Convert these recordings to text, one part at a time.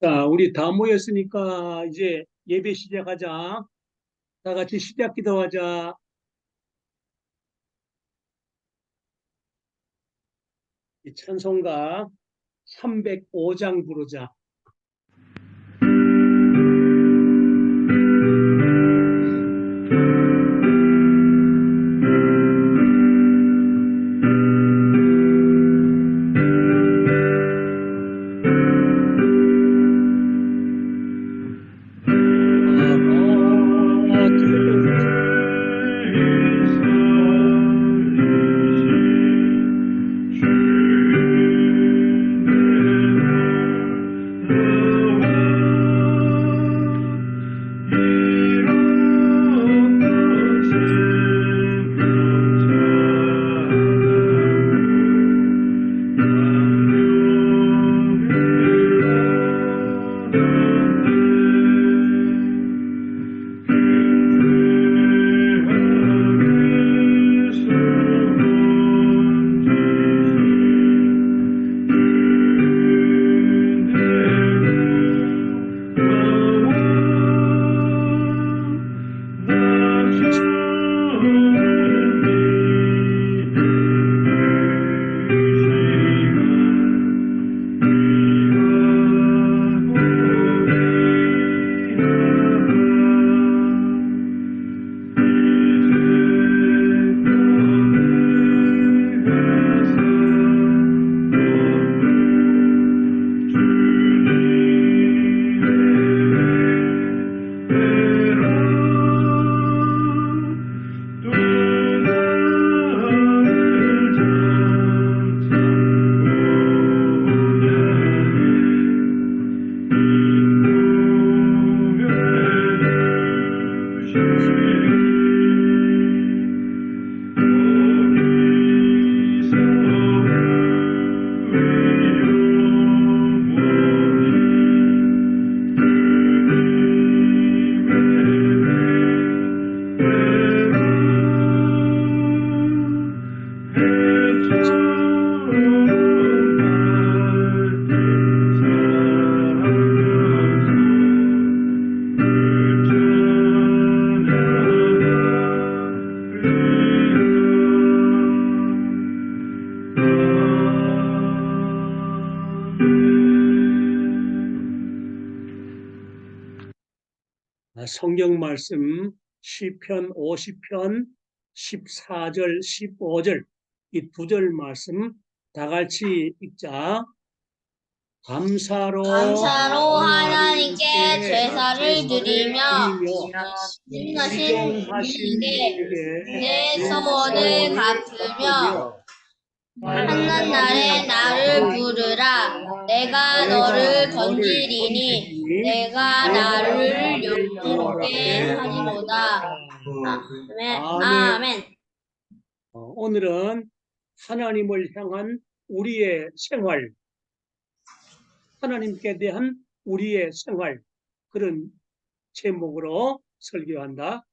자, 우리 다 모였으니까 이제 예배 시작하자. 다 같이 시작 기도하자. 이 찬송가 305장 부르자. 성경 말씀 시편 50편 14절 15절 이 두 절 말씀 다 같이 읽자. 감사로, 감사로 하나님께 제사를 드리며 신하신 분에게 내 소원을 갚으며 한낱 날에 나를 부르라. 내가 너를 건지리니 내가 나를 영롭게 하리로다. 아멘. 아멘. 어, 오늘은 하나님을 향한 우리의 생활, 하나님께 대한 우리의 생활, 그런 제목으로 설교한다.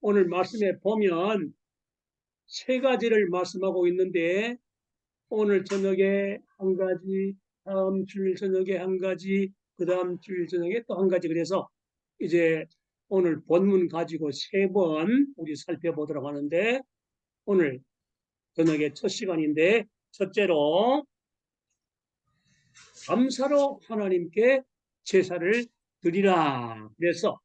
오늘 말씀에 보면 세 가지를 말씀하고 있는데, 오늘 저녁에 한 가지, 다음 주일 저녁에 한 가지, 그 다음 주일 저녁에 또 한 가지. 그래서 이제 오늘 본문 가지고 세 번 우리 살펴보도록 하는데, 오늘 저녁에 첫 시간인데 첫째로 감사로 하나님께 제사를 드리라. 그래서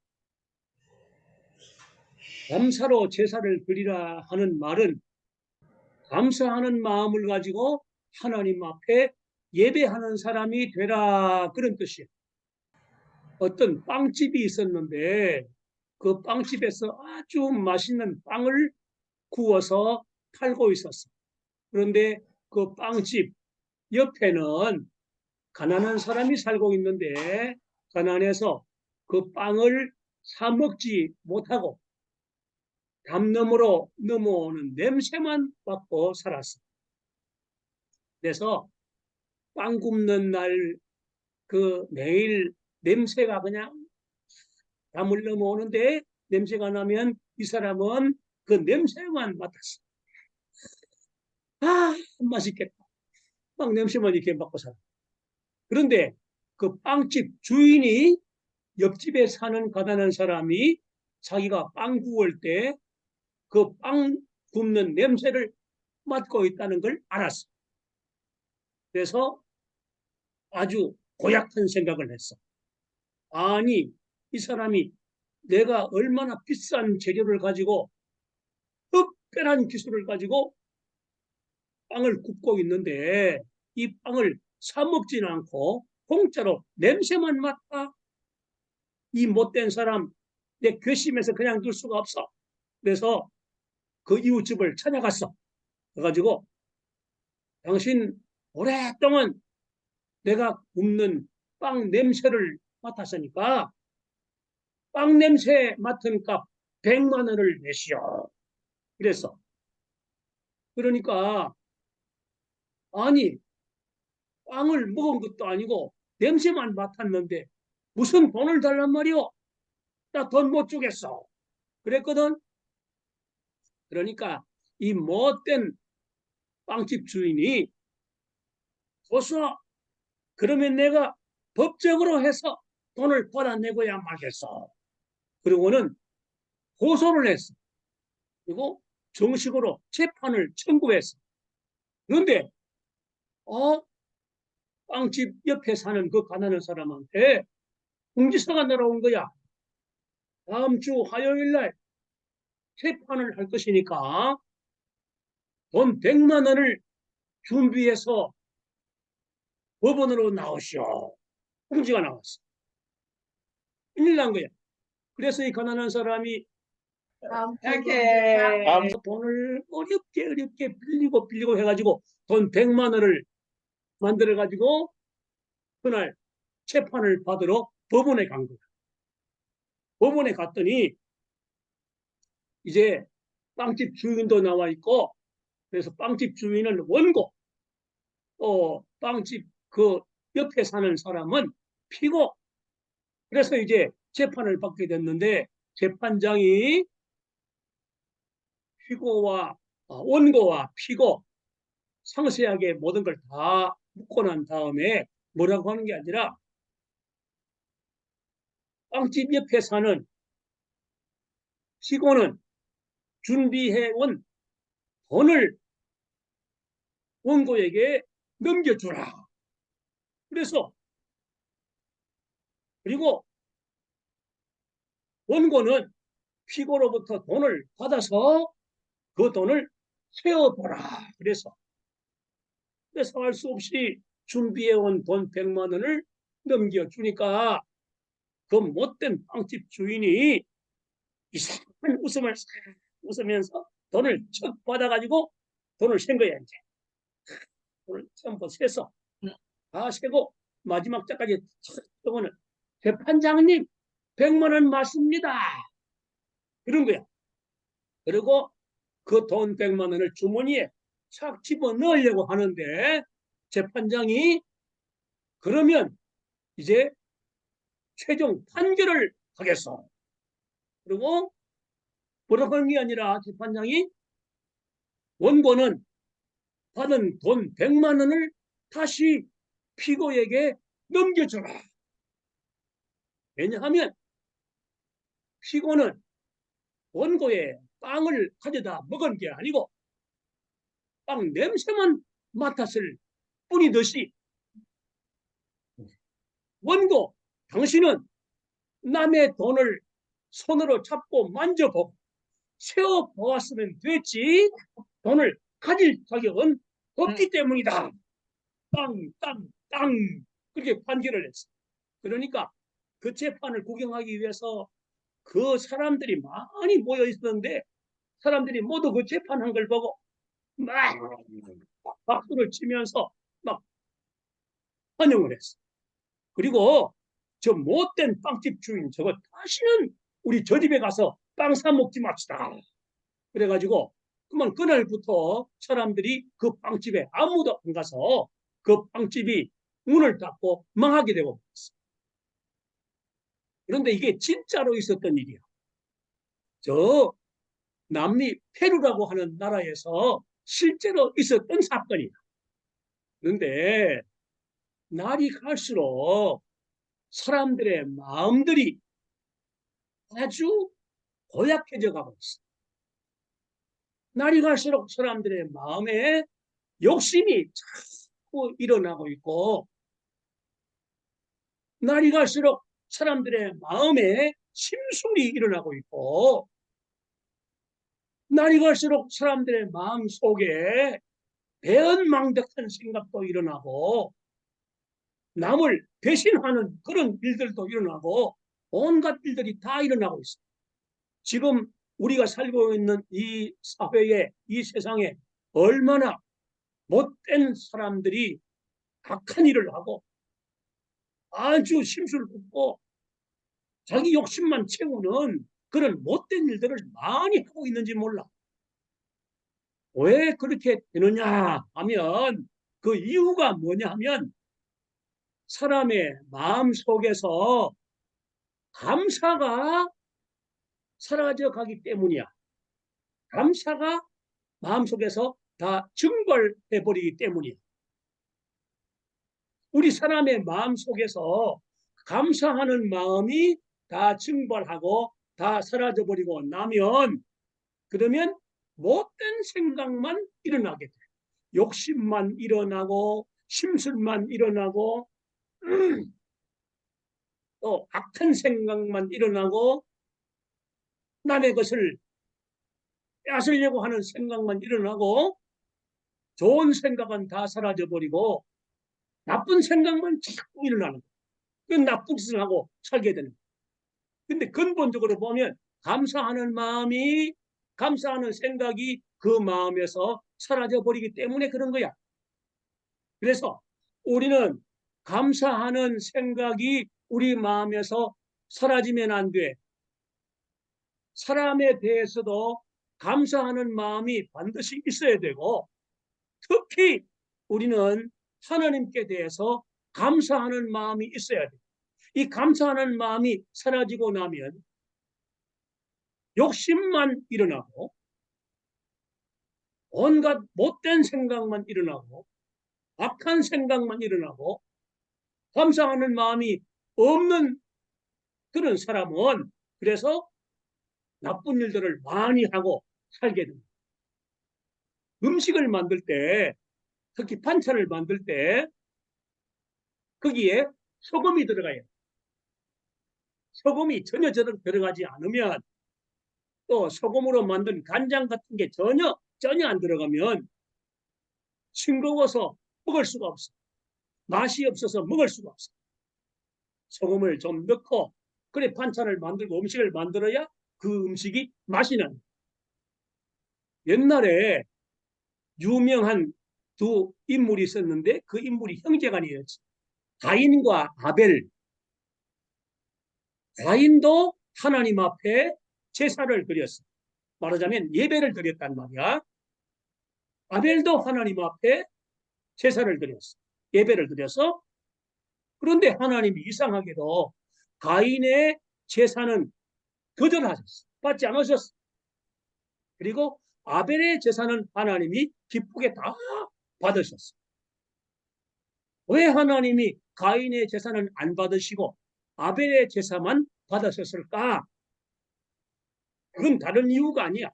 감사로 제사를 드리라 하는 말은 감사하는 마음을 가지고 하나님 앞에 예배하는 사람이 되라 그런 뜻이에요. 어떤 빵집이 있었는데 그 빵집에서 아주 맛있는 빵을 구워서 팔고 있었어. 그런데 그 빵집 옆에는 가난한 사람이 살고 있는데 가난해서 그 빵을 사 먹지 못하고 담 너머로 넘어오는 냄새만 맡고 살았어. 그래서 빵 굽는 날 그 매일 냄새가 그냥 담을 넘어오는데 냄새가 나면 이 사람은 그 냄새만 맡았어. 아, 맛있겠다. 막 냄새만 이렇게 맡고 살아. 그런데 그 빵집 주인이 옆집에 사는 가난한 사람이 자기가 빵 구울 때 그 빵 굽는 냄새를 맡고 있다는 걸 알았어. 그래서 아주 고약한 생각을 했어. 아니, 이 사람이 내가 얼마나 비싼 재료를 가지고 특별한 기술을 가지고 빵을 굽고 있는데 이 빵을 사 먹지는 않고 공짜로 냄새만 맡아 이 못된 사람 내 괘씸해서 그냥 둘 수가 없어. 그래서 그 이웃집을 찾아갔어. 그래가지고 당신 오랫동안 내가 굽는 빵 냄새를 맡았으니까 빵 냄새 맡은 값 100만 원을 내시오. 그랬어. 그러니까 아니 빵을 먹은 것도 아니고 냄새만 맡았는데 무슨 돈을 달란 말이오? 나 돈 못 주겠어. 그랬거든. 그러니까 이 못된 빵집 주인이 고소 그러면 내가 법적으로 해서 돈을 받아내고야 말겠어. 그리고는 고소를 했어. 그리고 정식으로 재판을 청구했어. 그런데 어 빵집 옆에 사는 그 가난한 사람한테 공지서가 날아온 거야. 다음 주 화요일 날 재판을 할 것이니까 돈 100만 원을 준비해서 법원으로 나오시오. 공지가 나왔어. 큰일 난 거야. 그래서 이 가난한 사람이 이렇게 다음 돈을 어렵게 어렵게 빌리고 빌리고 해가지고 돈 100만 원을 만들어 가지고 그날 재판을 받으러 법원에 간 거야. 법원에 갔더니 이제 빵집 주인도 나와 있고 그래서 빵집 주인은 원고 또 빵집 그 옆에 사는 사람은 피고. 그래서 이제 재판을 받게 됐는데 재판장이 피고와 어, 원고와 피고 상세하게 모든 걸 다 묻고 난 다음에 뭐라고 하는 게 아니라 빵집 옆에 사는 피고는 준비해온 돈을 원고에게 넘겨주라. 그래서 그리고 원고는 피고로부터 돈을 받아서 그 돈을 세어보라. 그래서 할수 없이 준비해온 돈 100만 원을 넘겨주니까 그 못된 빵집 주인이 이상한 웃음을 싹 웃으면서 돈을 척 받아가지고 돈을 센 거야 이제. 돈을 전부 세서 다 세고 마지막 자까지 저거는 재판장님 100만 원 맞습니다. 그런 거야. 그리고 그 돈 100만 원을 주머니에 착 집어 넣으려고 하는데 재판장이 그러면 이제 최종 판결을 하겠어. 그리고 뭐라고 하는 게 아니라 재판장이 원고는 받은 돈 100만 원을 다시 피고에게 넘겨주라. 왜냐하면 피고는 원고에 빵을 가져다 먹은 게 아니고 빵 냄새만 맡았을 뿐이듯이 원고 당신은 남의 돈을 손으로 잡고 만져보고 세어 보았으면 됐지 돈을 가질 자격은 없기 때문이다. 땅, 땅, 땅 그렇게 판결을 했어. 그러니까 그 재판을 구경하기 위해서 그 사람들이 많이 모여 있었는데 사람들이 모두 그 재판한 걸 보고 막 박수를 치면서 막 환영을 했어. 그리고 저 못된 빵집 주인 저거 다시는 우리 저 집에 가서 빵 사 먹지 맙시다. 그래가지고 그만 그날부터 사람들이 그 빵집에 아무도 안 가서 그 빵집이 문을 닫고 망하게 되고. 그런데 이게 진짜로 있었던 일이야. 저 남미 페루라고 하는 나라에서 실제로 있었던 사건이야. 그런데 날이 갈수록 사람들의 마음들이 아주 고약해져 가고 있어. 날이 갈수록 사람들의 마음에 욕심이 자꾸 일어나고 있고, 날이 갈수록 사람들의 마음에 심술이 일어나고 있고, 날이 갈수록 사람들의 마음 속에 배은망덕한 생각도 일어나고, 남을 배신하는 그런 일들도 일어나고, 온갖 일들이 다 일어나고 있어. 지금 우리가 살고 있는 이 사회에, 이 세상에 얼마나 못된 사람들이 악한 일을 하고 아주 심술 붓고 자기 욕심만 채우는 그런 못된 일들을 많이 하고 있는지 몰라. 왜 그렇게 되느냐 하면 그 이유가 뭐냐 하면 사람의 마음 속에서 감사가 사라져 가기 때문이야. 감사가 마음속에서 다 증발해 버리기 때문이야. 우리 사람의 마음속에서 감사하는 마음이 다 증발하고 다 사라져 버리고 나면 그러면 못된 생각만 일어나게 돼. 욕심만 일어나고 심술만 일어나고 음, 또 악한 생각만 일어나고 남의 것을 뺏으려고 하는 생각만 일어나고 좋은 생각은 다 사라져 버리고 나쁜 생각만 자꾸 일어나는 거예요. 그 나쁜 짓을 하고 살게 되는 거예요. 근데 근본적으로 보면 감사하는 마음이 감사하는 생각이 그 마음에서 사라져 버리기 때문에 그런 거야. 그래서 우리는 감사하는 생각이 우리 마음에서 사라지면 안 돼. 사람에 대해서도 감사하는 마음이 반드시 있어야 되고 특히 우리는 하나님께 대해서 감사하는 마음이 있어야 돼. 이 감사하는 마음이 사라지고 나면 욕심만 일어나고 온갖 못된 생각만 일어나고 악한 생각만 일어나고 감사하는 마음이 없는 그런 사람은 그래서 나쁜 일들을 많이 하고 살게 됩니다. 음식을 만들 때, 특히 반찬을 만들 때, 거기에 소금이 들어가요. 소금이 전혀 들어가지 않으면, 또 소금으로 만든 간장 같은 게 전혀, 전혀 안 들어가면, 싱거워서 먹을 수가 없어. 맛이 없어서 먹을 수가 없어. 소금을 좀 넣고, 그래 반찬을 만들고 음식을 만들어야 그 음식이 맛이 납니다. 옛날에 유명한 두 인물이 있었는데 그 인물이 형제간이었지. 가인과 아벨. 가인도 하나님 앞에 제사를 드렸어. 말하자면 예배를 드렸단 말이야. 아벨도 하나님 앞에 제사를 드렸어. 예배를 드려서 그런데 하나님이 이상하게도 가인의 제사는 거절하셨어. 받지 않으셨어. 그리고 아벨의 제사는 하나님이 기쁘게 다 받으셨어. 왜 하나님이 가인의 제사는 안 받으시고 아벨의 제사만 받으셨을까? 그건 다른 이유가 아니야.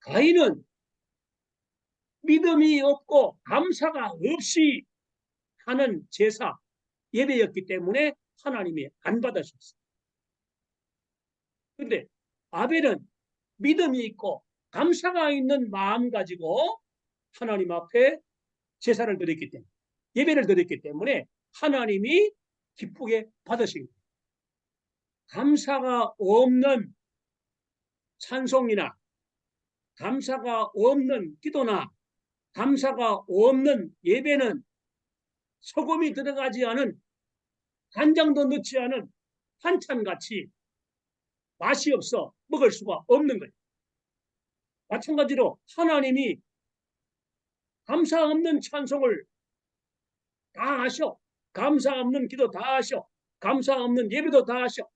가인은 믿음이 없고 감사가 없이 하는 제사, 예배였기 때문에 하나님이 안 받으셨어. 근데 아벨은 믿음이 있고 감사가 있는 마음 가지고 하나님 앞에 제사를 드렸기 때문에 예배를 드렸기 때문에 하나님이 기쁘게 받으신. 감사가 없는 찬송이나 감사가 없는 기도나 감사가 없는 예배는 소금이 들어가지 않은 간장도 넣지 않은 한찬같이 맛이 없어 먹을 수가 없는 거예요. 마찬가지로 하나님이 감사 없는 찬송을 다 하셔. 감사 없는 기도 다 하셔. 감사 없는 예배도 다 하셔.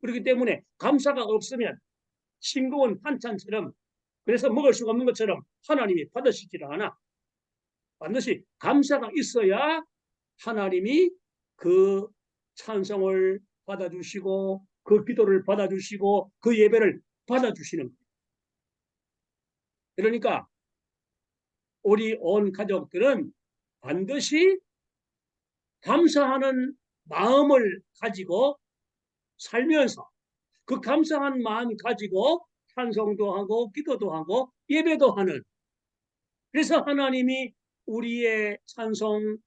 그렇기 때문에 감사가 없으면 싱거운 한찬처럼 그래서 먹을 수가 없는 것처럼 하나님이 받으시지를 않아. 반드시 감사가 있어야 하나님이 그 찬송을 받아주시고 그 기도를 받아주시고 그 예배를 받아주시는 거예요. 그러니까 우리 온 가족들은 반드시 감사하는 마음을 가지고 살면서 그 감사한 마음 가지고 찬송도 하고 기도도 하고 예배도 하는 그래서 하나님이 우리의 찬송,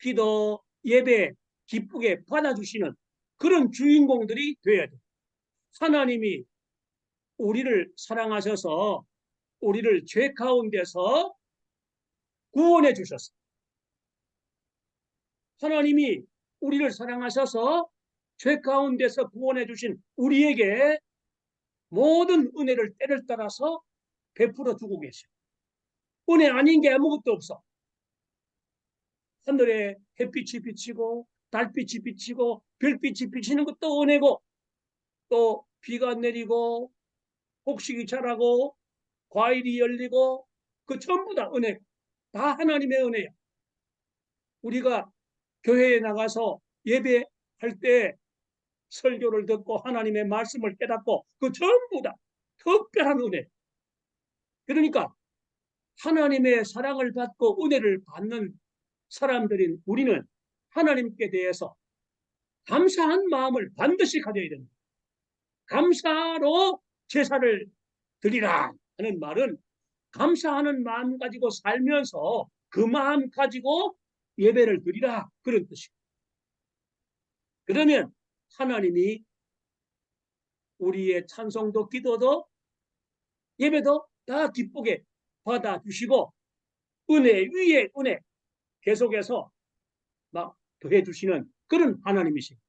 기도, 예배 기쁘게 받아주시는 그런 주인공들이 되어야 돼. 하나님이 우리를 사랑하셔서 우리를 죄 가운데서 구원해 주셨어. 하나님이 우리를 사랑하셔서 죄 가운데서 구원해 주신 우리에게 모든 은혜를 때를 따라서 베풀어 주고 계셔. 은혜 아닌 게 아무것도 없어. 하늘에 햇빛이 비치고 달빛이 비치고 별빛이 비치는 것도 은혜고 또 비가 내리고 곡식이 자라고 과일이 열리고 그 전부 다 은혜 다 하나님의 은혜야. 우리가 교회에 나가서 예배할 때 설교를 듣고 하나님의 말씀을 깨닫고 그 전부 다 특별한 은혜. 그러니까 하나님의 사랑을 받고 은혜를 받는 사람들인 우리는 하나님께 대해서 감사한 마음을 반드시 가져야 됩니다. 감사로 제사를 드리라 하는 말은 감사하는 마음 가지고 살면서 그 마음 가지고 예배를 드리라 그런 뜻이고 그러면 하나님이 우리의 찬송도 기도도 예배도 다 기쁘게 받아주시고 은혜 위에 은혜 계속해서 막 더해 주시는 그런 하나님이십니다.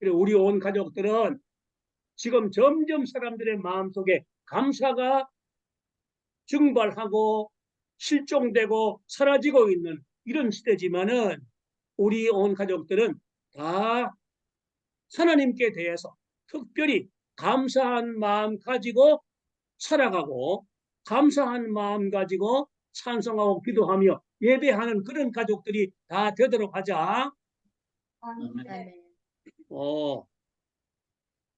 그래 우리 온 가족들은 지금 점점 사람들의 마음속에 감사가 증발하고 실종되고 사라지고 있는 이런 시대지만은 우리 온 가족들은 다 하나님께 대해서 특별히 감사한 마음 가지고 살아가고 감사한 마음 가지고 찬송하고 기도하며 예배하는 그런 가족들이 다 되도록 하자. 어,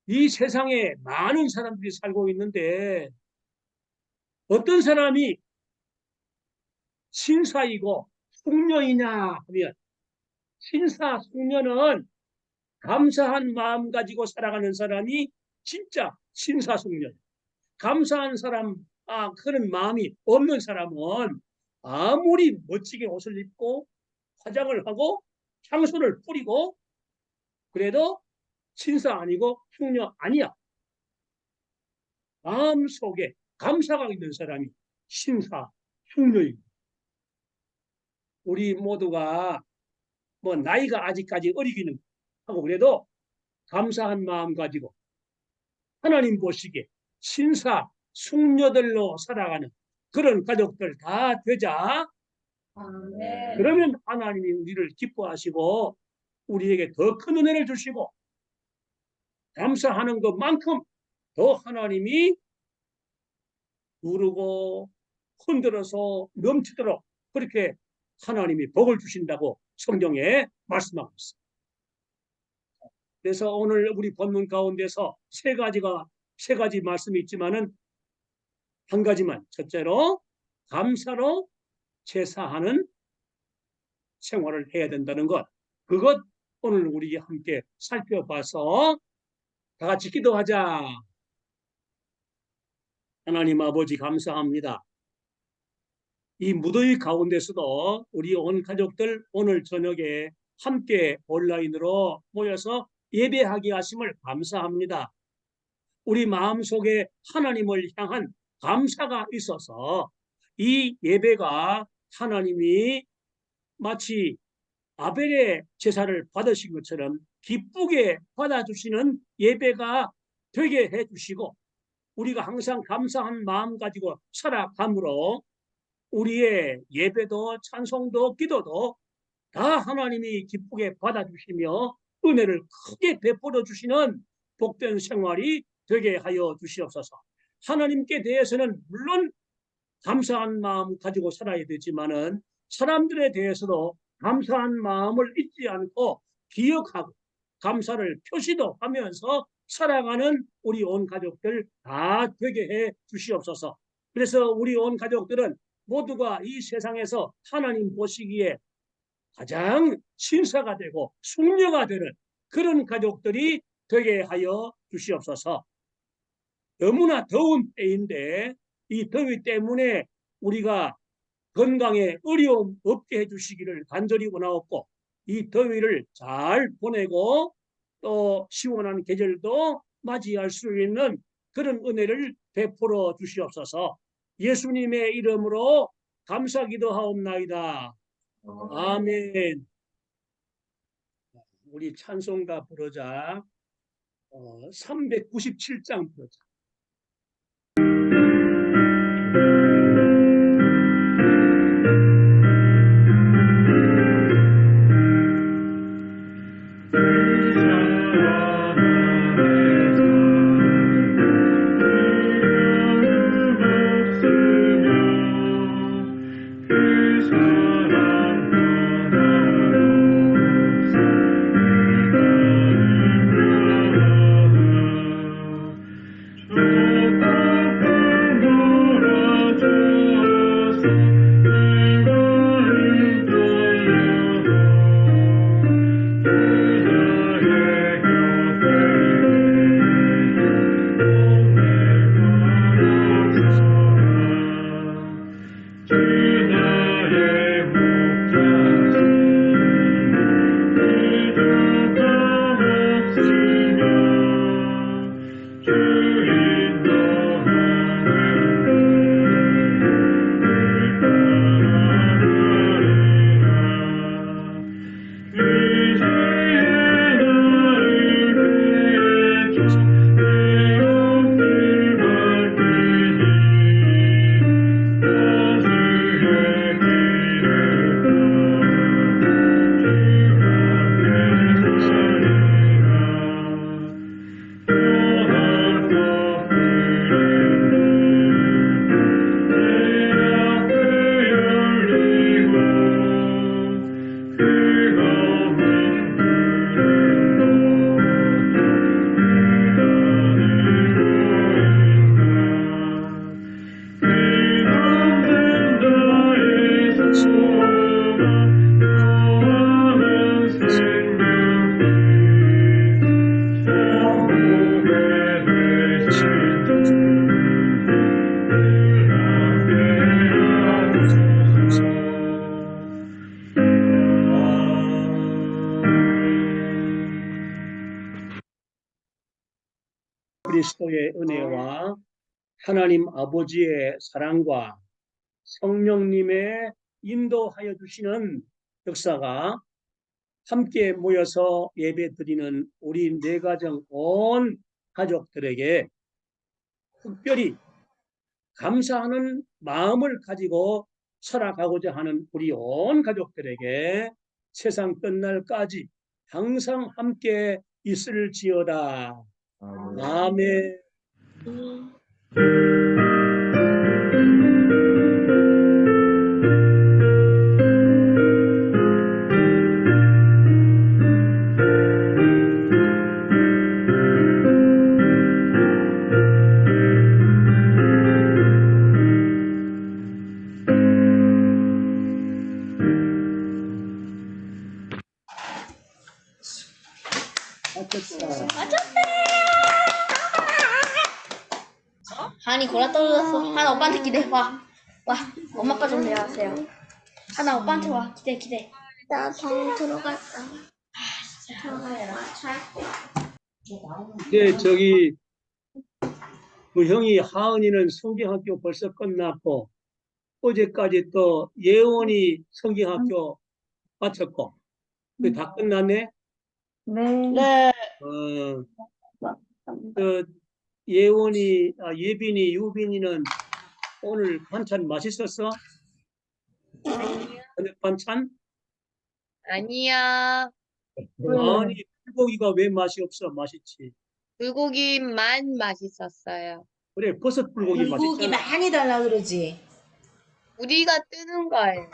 이 세상에 많은 사람들이 살고 있는데 어떤 사람이 신사이고 숙녀이냐 하면 신사 숙녀는 감사한 마음 가지고 살아가는 사람이 진짜 신사 숙녀. 감사한 사람, 아, 그런 마음이 없는 사람은 아무리 멋지게 옷을 입고 화장을 하고 향수를 뿌리고 그래도 신사 아니고 숙녀 아니야. 마음 속에 감사가 있는 사람이 신사, 숙녀입니다. 우리 모두가 뭐 나이가 아직까지 어리기는 하고 그래도 감사한 마음 가지고 하나님 보시기에 신사, 숙녀들로 살아가는 그런 가족들 다 되자. 그러면 하나님이 우리를 기뻐하시고 우리에게 더 큰 은혜를 주시고 감사하는 것만큼 더 하나님이 누르고 흔들어서 넘치도록 그렇게 하나님이 복을 주신다고 성경에 말씀하고 있습니다. 그래서 오늘 우리 본문 가운데서 세 가지가 세 가지 말씀이 있지만은 한 가지만 첫째로 감사로 제사하는 생활을 해야 된다는 것. 그것 오늘 우리 함께 살펴봐서 다 같이 기도하자. 하나님 아버지 감사합니다. 이 무더위 가운데서도 우리 온 가족들 오늘 저녁에 함께 온라인으로 모여서 예배하게 하심을 감사합니다. 우리 마음속에 하나님을 향한 감사가 있어서 이 예배가 하나님이 마치 아벨의 제사를 받으신 것처럼 기쁘게 받아주시는 예배가 되게 해주시고 우리가 항상 감사한 마음 가지고 살아감으로 우리의 예배도 찬송도 기도도 다 하나님이 기쁘게 받아주시며 은혜를 크게 베풀어 주시는 복된 생활이 되게 하여 주시옵소서. 하나님께 대해서는 물론 감사한 마음 가지고 살아야 되지만은 사람들에 대해서도 감사한 마음을 잊지 않고 기억하고 감사를 표시도 하면서 살아가는 우리 온 가족들 다 되게 해 주시옵소서. 그래서 우리 온 가족들은 모두가 이 세상에서 하나님 보시기에 가장 신사가 되고 숙녀가 되는 그런 가족들이 되게 하여 주시옵소서. 너무나 더운 때인데 이 더위 때문에 우리가 건강에 어려움 없게 해주시기를 간절히 원하옵고 이 더위를 잘 보내고 또 시원한 계절도 맞이할 수 있는 그런 은혜를 베풀어 주시옵소서. 예수님의 이름으로 감사 기도하옵나이다. 아멘. 우리 찬송가 부르자. 어, 397장 부르자. 아버지의 사랑과 성령님의 인도하여 주시는 역사가 함께 모여서 예배 드리는 우리 네 가정 온 가족들에게 특별히 감사하는 마음을 가지고 살아가고자 하는 우리 온 가족들에게 세상 끝날까지 항상 함께 있을지어다. 아멘. 맞췄 골아 떨어졌어. 하나 오빠한테 기대. 와. 와. 엄마 아빠 좀 대화하세요. 하나 오빠한테 와. 기대 기대. 나 방 들어갈까? 들어갈까? 잘 네, 저기 그 형이 하은이는 성경학교 벌써 끝났고 어제까지 또 예원이 성경학교 마쳤고 그다 끝났네. 네. 네. 어, 그 예원이, 아, 예빈이, 유빈이는 오늘 반찬 맛있었어? 저녁 반찬? 아니야. 아니 불고기가 왜 맛이 없어? 맛있지. 불고기만 맛있었어요. 그래 버섯 불고기 고기 맛있잖아. 많이 달라 그러지. 우리가 뜨는 거예요.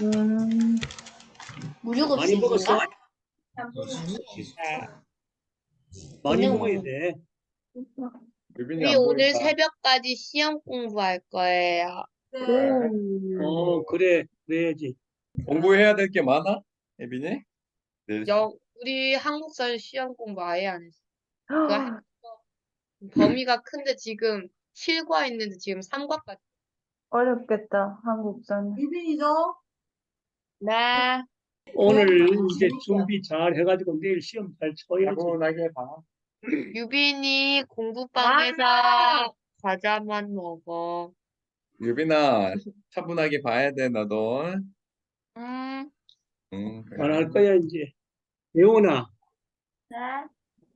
음. 무조건 많이 먹었어? 시즌가? 많이 그냥 먹어야 먹어. 돼. 유빈이 우리 안 오늘 보인다. 새벽까지 시험 공부할 거예요. 어, 그래, 그래야지. 공부해야 될 게 많아? 예빈이? 네. 영, 우리 한국사 시험 공부 아예 안 했어. 그거 한- 범위가 큰데 지금 7과 있는데 지금 3과까지. 어렵겠다, 한국사는. 유빈이죠? 네. 오늘 이제 준비 잘 해가지고 내일 시험 잘 쳐야지. 차분하게 봐. 유빈이 공부방에서 과자만 먹어. 유빈아, 차분하게 봐야 돼, 너도. 음, 응, 그래. 잘할 거야, 이제. 예원아, 네.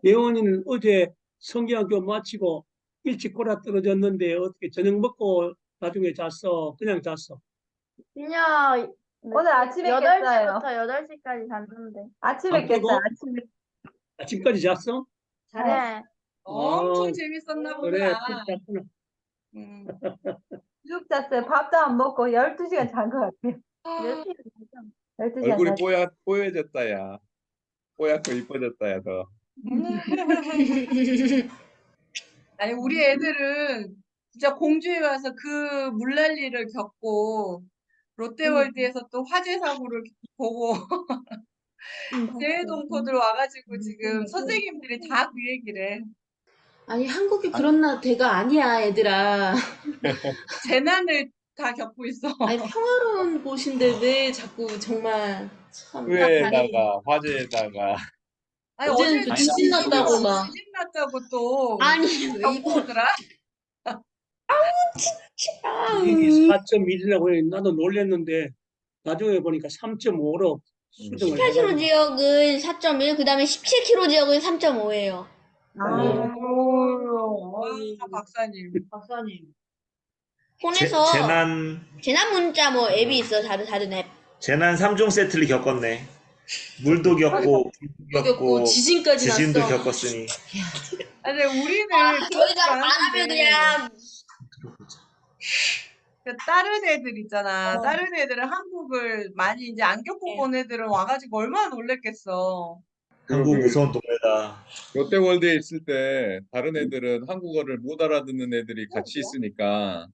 예원이는 어제 성경학교 마치고 일찍 골아 떨어졌는데 어떻게 저녁 먹고 나중에 잤어? 그냥 잤어? 그냥 오늘 아침에 깼어요. 8시부터 8시까지 잤는데. 아침에 안 깨고? 깼어요, 아침에. 아침까지 잤어? 네. 엄청 재밌었나 그래, 푹 잤구나. 쭉 잤어요. 밥도 안 먹고 12시간 잔것 같아요. 10시 12시간 얼굴이 잤어요. 뽀얗, 뽀얘졌다, 야. 뽀얗고 이뻐졌다, 야, 더. 아니, 우리 애들은 진짜 공주에 와서 그 물난리를 겪고, 롯데월드에서 또 화재 사고를 보고, 재해동포들 와가지고 지금 선생님들이 다 그 얘기를 해. 아니, 한국이 그런 나라가 아니야, 얘들아. 재난을 다 겪고 있어. 아니, 평화로운 곳인데 왜 자꾸 정말 참 답답해. 후회에다가, 화재에다가. 아니, 어제는 어제 또 지진 났다고 막. 지진 났다고 또 아니, 겪고 오더라. 이게 4.1이라고 해. 나도 놀랬는데 나중에 보니까 3.5로 수정을 18km 해가지고 지역은 4.1, 그 다음에 17km 지역은 3.5예요. 오, 와, 박사님. 박사님. 폰에서 재, 재난 재난 문자 뭐 앱이 있어, 다른, 다른 앱. 재난 3종 세트를 겪었네. 물도 겪고 불도 겪고 겪고 지진까지 지진도 났어. 겪었으니 아니, 우리는 저희가 그렇지 말하면. 그냥 그 다른 애들 있잖아. 다른 애들은 한국을 많이 이제 안 겪어본 애들은 와가지고 얼마나 놀랬겠어. 한국 무서운 동네다. 롯데월드에 있을 때 다른 애들은 한국어를 못 알아듣는 애들이 같이 있으니까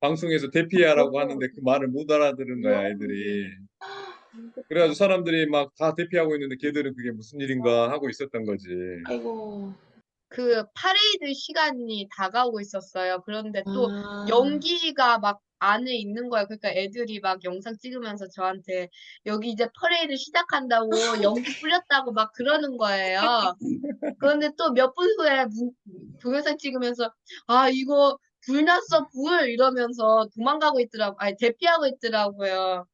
방송에서 대피하라고 하는데 그 말을 못 알아들은 거야, 애들이. 그래가지고 사람들이 막 다 대피하고 있는데 걔들은 그게 무슨 일인가 하고 있었던 거지. 아이고. 그 파레이드 시간이 다가오고 있었어요. 그런데 또 아. 연기가 막 안에 있는 거예요. 그러니까 애들이 막 영상 찍으면서 저한테 여기 이제 퍼레이드 시작한다고 연기 뿌렸다고 막 그러는 거예요. 그런데 또 몇 분 후에 문- 동영상 찍으면서 아 이거 불 났어 불 이러면서 도망가고 있더라고. 아니 대피하고 있더라고요.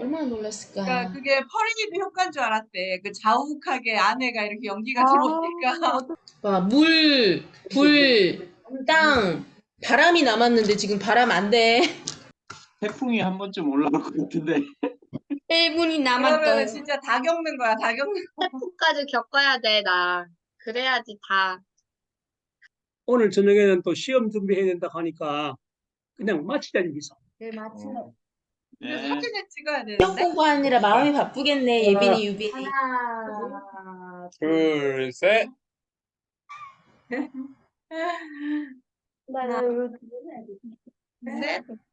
얼마나 놀랐을까. 그러니까 그게 퍼레이드 효과인 줄 알았대. 그 자욱하게 아내가 이렇게 연기가 아. 들어오니까. 봐, 물, 불, 땅, 바람이 남았는데 지금 바람 안 돼. 태풍이 한 번쯤 올라올 것 같은데 1분이 그러면. 진짜 다 겪는 거야. 다 겪는 거야. 태풍까지 겪어야 돼 나. 그래야지 다. 오늘 저녁에는 또 시험 준비해야 된다 하니까 그냥 마치자 여기서. 네, 맞습니다. 근데 네. 사진을 찍어야 시험 되는데. 공부하느라 마음이 바쁘겠네, 예빈이, 유빈이. 하나, 둘, 셋. 하나, 둘, 셋.